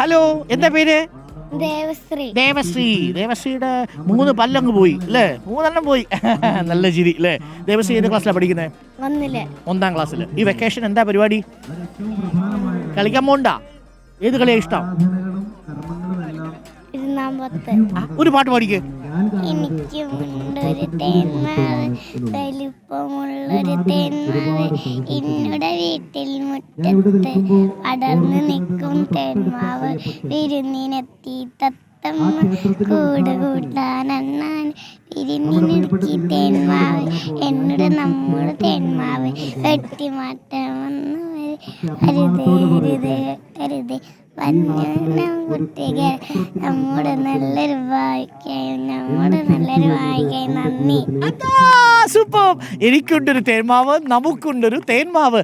Hello എന്താ പേര്? ദേവശ്രീ. ദേവശ്രീ. ദേവശ്രീയുടെ മൂന്ന് പല്ലങ്ങ് പോയി അല്ലേ? മൂന്നെണ്ണം പോയി. നല്ല ചിരി അല്ലേ? ദേവശ്രീ ഏത് ക്ലാസ്സിലാണ് പഠിക്കുന്നത് ഒന്നാം ക്ലാസ്സിൽ ഈ വെക്കേഷൻ എന്താ പരിപാടി? കളിക്കാൻ പോണ്ട? ഏത് കളിയാ ഇഷ്ടം? ഒരു പാട്ട് പാടിക്ക്. എനിക്കുമുണ്ടൊരു തേന്മാവ് വലിപ്പമുള്ളൊരു തേന്മാവ് എന്നുടെ വീട്ടിൽ മുറ്റത്ത് അടർന്നു നിൽക്കും തേന്മാവ് വിരുന്നിനെത്തി തത്തമ്മ കൂട് കൂട്ടാനണ്ണാൻ വിരുന്നിനെത്തി തേന്മാവ്. എന്നോട് നമ്മുടെ തേന്മാവ് വെട്ടിമാറ്റാമെന്ന് അരുതേ അരുതേ അരുതേ വന്യം നമ്മുടെ നല്ലൊരു നമ്മുടെ നല്ലൊരു എനിക്കുണ്ടൊരു തേന്മാവ് നമുക്കുണ്ടൊരു തേന്മാവ്